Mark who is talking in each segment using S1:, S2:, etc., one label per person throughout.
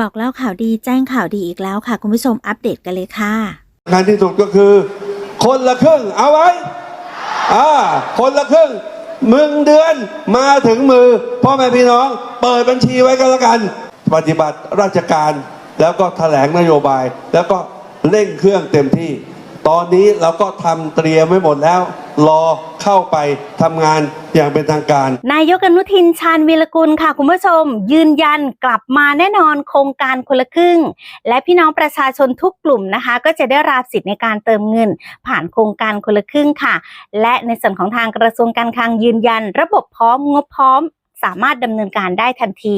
S1: บอกเล่าข่าวดีแจ้งข่าวดีอีกแล้วค่ะ คุณผู้ชมอัปเดตกันเลยค่ะ
S2: งานที่สุดก็คือ คนละครึ่งเอาไว้อ่าคนละครึ่งมึงเดือนมาถึงมือพ่อแม่พี่น้อง เปิดบัญชีไว้ก็แล้วกัน ปฏิบัติราชการแล้วก็แถลงนโยบาย แล้วก็เร่งเครื่องเต็มที่ ตอนนี้เราก็ทำเตรียมไว้หมดแล้ว รอเข้าไปทำงานอย่างเป็นทางการ
S1: นายกอนุทินชาญวีรกุลค่ะ คุณผู้ชม ยืนยันกลับมาแน่นอนโครงการคนละครึ่ง และพี่น้องประชาชนทุกกลุ่มนะคะ ก็จะได้รับสิทธิ์ในการเติมเงิน ผ่านโครงการคนละครึ่งค่ะ และในส่วนของทางกระทรวงการคลังยืนยัน ระบบพร้อมงบพร้อม สามารถดำเนินการได้ทันที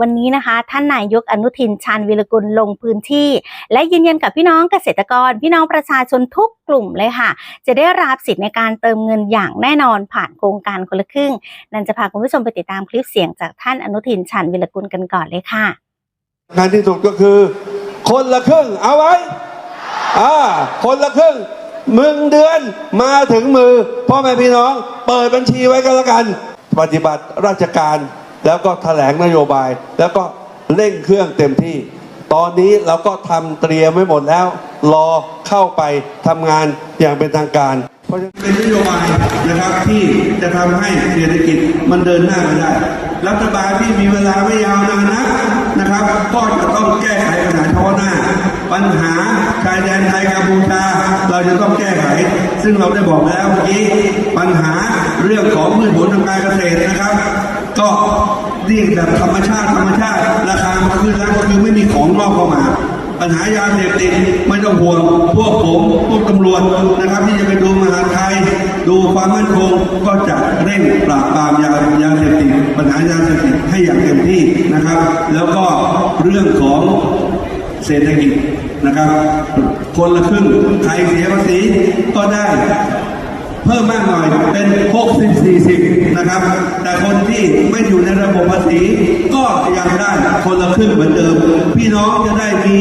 S1: วันนี้นะคะ ท่านนายกอนุทินชาญวีรกุลลงพื้นที่ และยืนยันกับพี่น้องเกษตรกร พี่น้องประชาชนทุกกลุ่มเลยค่ะ จะได้รับสิทธิ์ในการเติมเงินอย่างแน่นอนผ่านโครงการคนละครึ่ง นันจะพาคุณผู้ชมไปติดตามคลิปเสียงจากท่านอนุทินชาญวิรกุลกันก่อนเลยค่ะ
S2: งานที่สุดก็คือ คนละครึ่งเอาไว้อ่าคนละครึ่งมึงเดือนมาถึงมือพ่อแม่พี่น้อง เปิดบัญชีไว้ก็แล้วกัน ปฏิบัติราชการแล้วก็แถลงนโยบาย แล้วก็เร่งเครื่องเต็มที่ ตอนนี้เราก็ทำเตรียมไว้หมดแล้ว รอเข้าไปทำงานอย่างเป็นทางการ เพราะฉะนั้นเป็นนโยบายนะครับที่จะทำให้เศรษฐกิจมันเดินหน้าไปได้ รัฐบาลที่มีเวลาไม่ยาวนานนัก นะครับ ก็จะต้องแก้ไขปัญหาเฉพาะหน้า ปัญหาชายแดนไทยกัมพูชาเราจะต้องแก้ไข ซึ่งเราได้บอกแล้วเมื่อกี้ปัญหาเรื่องของพืชผลทางการเกษตรนะครับ ก็เรียกแบบธรรมชาติธรรมชาติราคามันขึ้นแล้วคือไม่มีของนอกเข้ามา ญหายาเสพติดไม่ต้องห่วงพวกผมพวกตำรวจนะครับ ที่จะไปดูมหาไทย ดูความมั่นคงก็จะเร่งปราบปรามยายาเสพติดปัญหายาเสพติดให้อย่างเต็มที่นะครับ แล้วก็เรื่องของเศรษฐกิจนะครับ คนละครึ่งใครเสียภาษีก็ได้ เพิ่มมากหน่อยเป็น 60 40 นะครับ แต่คนที่ไม่อยู่ในระบบภาษี ก็ยังได้คนละครึ่งเหมือนเดิม พี่น้องจะได้มี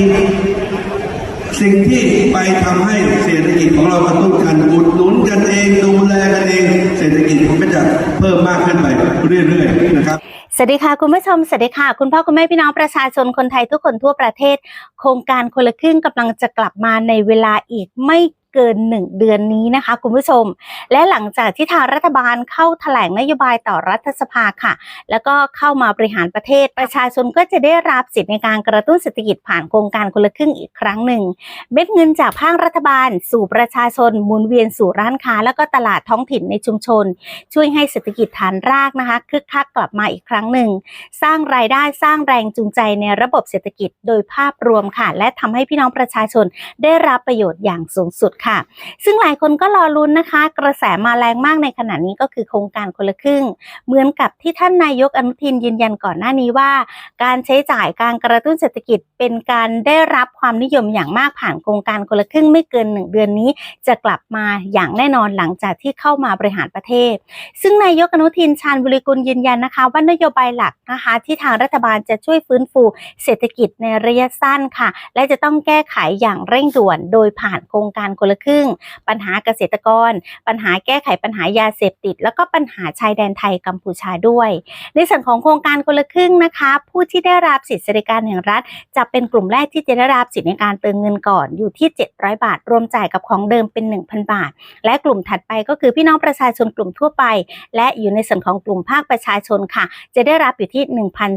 S2: สิ่งที่ไปทำให้เศรษฐกิจของเรากระตุ้นกันอุดหนุนกันเองดูแลกันเอง เศรษฐกิจมันก็จะเพิ่มมากขึ้นไปเรื่อยๆนะครับ
S1: สวัสดีค่ะคุณผู้ชมสวัสดีค่ะ คุณพ่อคุณแม่พี่น้องประชาชนคนไทยทุกคนทั่วประเทศ โครงการคนละครึ่งกำลังจะกลับมาในเวลาอีกไม่ เกินหนึ่งเดือนนี้นะคะ คุณผู้ชม และหลังจากที่ทางรัฐบาลเข้าแถลงนโยบายต่อรัฐสภาค่ะ แล้วก็เข้ามาบริหารประเทศ ประชาชนก็จะได้รับสิทธิ์ในการกระตุ้นเศรษฐกิจผ่านโครงการคนละครึ่งอีกครั้งหนึ่ง เม็ดเงินจากภาครัฐบาล สู่ประชาชนหมุนเวียนสู่ร้านค้า แล้วก็ตลาดท้องถิ่นในชุมชน ช่วยให้เศรษฐกิจฐานรากนะคะคึกคักกลับมาอีกครั้งหนึ่ง สร้างรายได้สร้างแรงจูงใจในระบบเศรษฐกิจโดยภาพรวมค่ะ และทำให้พี่น้องประชาชนได้รับประโยชน์อย่างสูงสุดค่ะค่ะ ซึ่งหลายคนก็รอลุ้นนะคะ กระแสมาแรงมากในขณะนี้ก็คือโครงการคนละครึ่ง เหมือนกับที่ท่านนายกอนุทินยืนยันก่อนหน้านี้ว่า การใช้จ่ายการกระตุ้นเศรษฐกิจเป็นการได้รับความนิยมอย่างมากผ่านโครงการคนละครึ่งไม่เกินหนึ่งเดือนนี้ จะกลับมาอย่างแน่นอนหลังจากที่เข้ามาบริหารประเทศ ซึ่งนายกอนุทินชาญบุริกุลยืนยันนะคะ ว่านโยบายหลักนะคะที่ทางรัฐบาลจะช่วยฟื้นฟูเศรษฐกิจในระยะสั้นค่ะ และจะต้องแก้ไขอย่างเร่งด่วนโดยผ่านโครงการคนละครึ่ง ปัญหาเกษตรกร ปัญหาแก้ไขปัญหายาเสพติด แล้วก็ปัญหาชายแดนไทยกัมพูชาด้วย ในส่วนของโครงการคนละครึ่งนะคะ ผู้ที่ได้รับสิทธิสวัสดิการแห่งรัฐ จะเป็นกลุ่มแรกที่จะได้รับสิทธิในการเติมเงินก่อนอยู่ที่ 700 บาท รวมจ่ายกับของเดิมเป็น 1,000 บาท และกลุ่มถัดไปก็คือพี่น้องประชาชนกลุ่มทั่วไป และอยู่ในส่วนของกลุ่มภาคประชาชนค่ะ จะได้รับอยู่ที่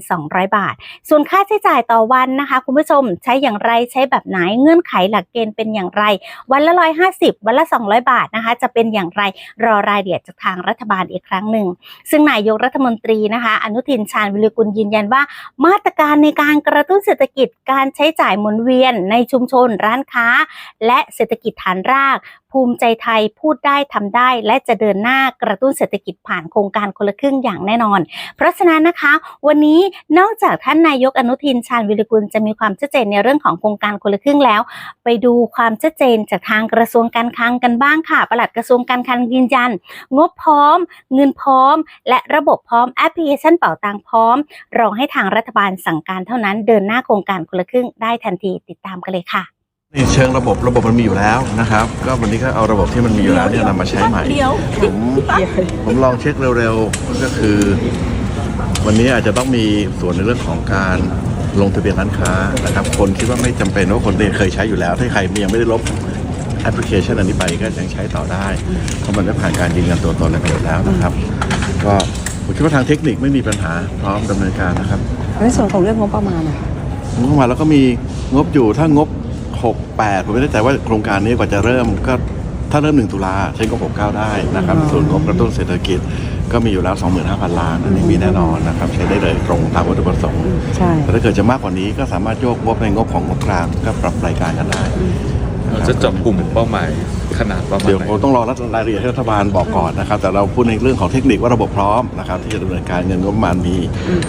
S1: 1,200 บาท ส่วนค่าใช้จ่ายต่อวันนะคะ คุณผู้ชมใช้อย่างไรใช้แบบไหนเงื่อนไขหลักเกณฑ์เป็นอย่างไร วันละ150 วันละ 200 บาทนะคะ จะเป็นอย่างไรรอรายละเอียดจากทางรัฐบาลอีกครั้งหนึ่ง ซึ่งนายกรัฐมนตรีนะคะ อนุทินชาญวิรุกุลยืนยันว่า มาตรการในการกระตุ้นเศรษฐกิจการใช้จ่ายหมุนเวียนในชุมชนร้านค้า และเศรษฐกิจฐานราก ภูมิใจไทยพูดได้ทำได้ และจะเดินหน้ากระตุ้นเศรษฐกิจผ่านโครงการคนละครึ่งอย่างแน่นอน เพราะฉะนั้นนะคะ วันนี้นอกจากท่านนายกอนุทินชาญวิรุกุลจะมีความชัดเจนในเรื่องของโครงการคนละครึ่งแล้ว ไปดูความชัดเจนจากทางกระทรวงการคลังกันบ้างค่ะปลัดกระทรวงการคลังยืนยัน งบพร้อม เงินพร้อม และระบบพร้อมแอปพลิเคชันเป่าตังพร้อม รองให้ทางรัฐบาลสั่งการเท่านั้นเดินหน้าโครงการคนละครึ่งได้ทันทีติดตามกันเลยค่ะ
S3: ในเชิงระบบระบบมันมีอยู่แล้วนะครับ ก็วันนี้ก็เอาระบบที่มันมีอยู่แล้วเนี่ยนำมาใช้ใหม่ผมผมลองเช็คเร็วๆก็คือ วันนี้อาจจะต้องมีส่วนในเรื่องของการลงทะเบียนร้านค้านะครับ คนคิดว่าไม่จำเป็นว่าคนเคยใช้อยู่แล้ว ถ้าใครยังไม่ได้ลบแอปพลิเคชันอันนี้ไปก็ยังใช้ต่อได้เพราะมันได้ผ่านการยืนยันตัวตนอะไรไปหมดแล้วนะครับ ก็ผมคิดว่าทางเทคนิคไม่มีปัญหาพร้อมดำเนินการนะครับ
S4: ในส่วนของเรื่องงบประมาณอะ
S3: งบประมาณแล้วก็มีงบอยู่ถ้างบ 68 ผมไม่แน่ใจว่าโครงการนี้กว่าจะเริ่มก็ถ้าเริ่ม 1 ตุลาใช้งบ69 ได้นะครับ ส่วนงบกระตุ้นเศรษฐกิจก็มีอยู่แล้ว 25,000 ล้าน อันนี้มีแน่นอนนะครับ ใช้ได้เลยตรงตามวัตถุประสงค์
S4: ใช่
S3: แต่ถ้าเกิดจะมากกว่านี้ก็สามารถโยกงบในงบของงบกลางก็ปรับรายการกันได้
S5: เราจะจับกลุ่มเป้าหมายขนาดประมาณ
S3: เดี๋ยว
S5: ไหน
S3: ผมต้องรอรัฐรายละเอียดให้รัฐบาลบอกก่อนนะครับ แต่เราพูดในเรื่องของเทคนิคว่าระบบพร้อมนะครับที่จะดำเนินการเงินงบประมาณมี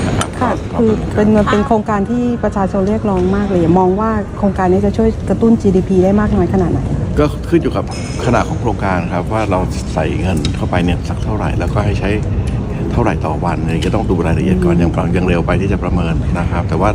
S3: นะครับ
S4: ค่ะ
S3: ก็
S4: คือเป็นมันเป็นโครงการที่ประชาชนเรียกร้องมากเลย มองว่าโครงการนี้จะช่วยกระตุ้น GDP ได้มากน้อยขนาดไหน
S3: ก็ขึ้นอยู่กับขนาดของโครงการครับว่าเราใส่เงินเข้าไปเนี่ยสักเท่าไหร่แล้วก็ให้ใช้เท่าไหร่ต่อวันเนี่ยก็ต้องดูรายละเอียดก่อนยังยังเร็วไปที่จะประเมินนะครับ แต่ว่า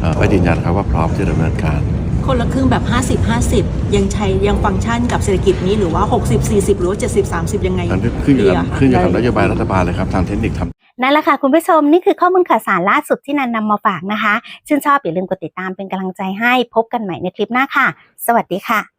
S3: เอ่อก็ยืนยันครับว่าพร้อมที่จะดำเนินการ
S6: คนละครึ่งแบบ 50 50 ยังใช้ยังฟังก์ชันกับเศรษฐกิจนี้หรือว่า 60 40 หรือว่า 70 30 ยังไง
S3: อันนี้ขึ้นอยู่กับ
S6: ดีะ
S3: ขึ้นอยู่กับนโยบายรัฐบาลเลยครับ ทางเทคนิคทำ
S1: นั่นแหละค่ะคุณผู้ชมนี่คือข้อมูลข่าวสารล่าสุดที่นันนำมาฝากนะคะ ชื่นชอบอย่าลืมกดติดตามเป็นกำลังใจให้พบกันใหม่ในคลิปหน้าค่ะ สวัสดีค่ะ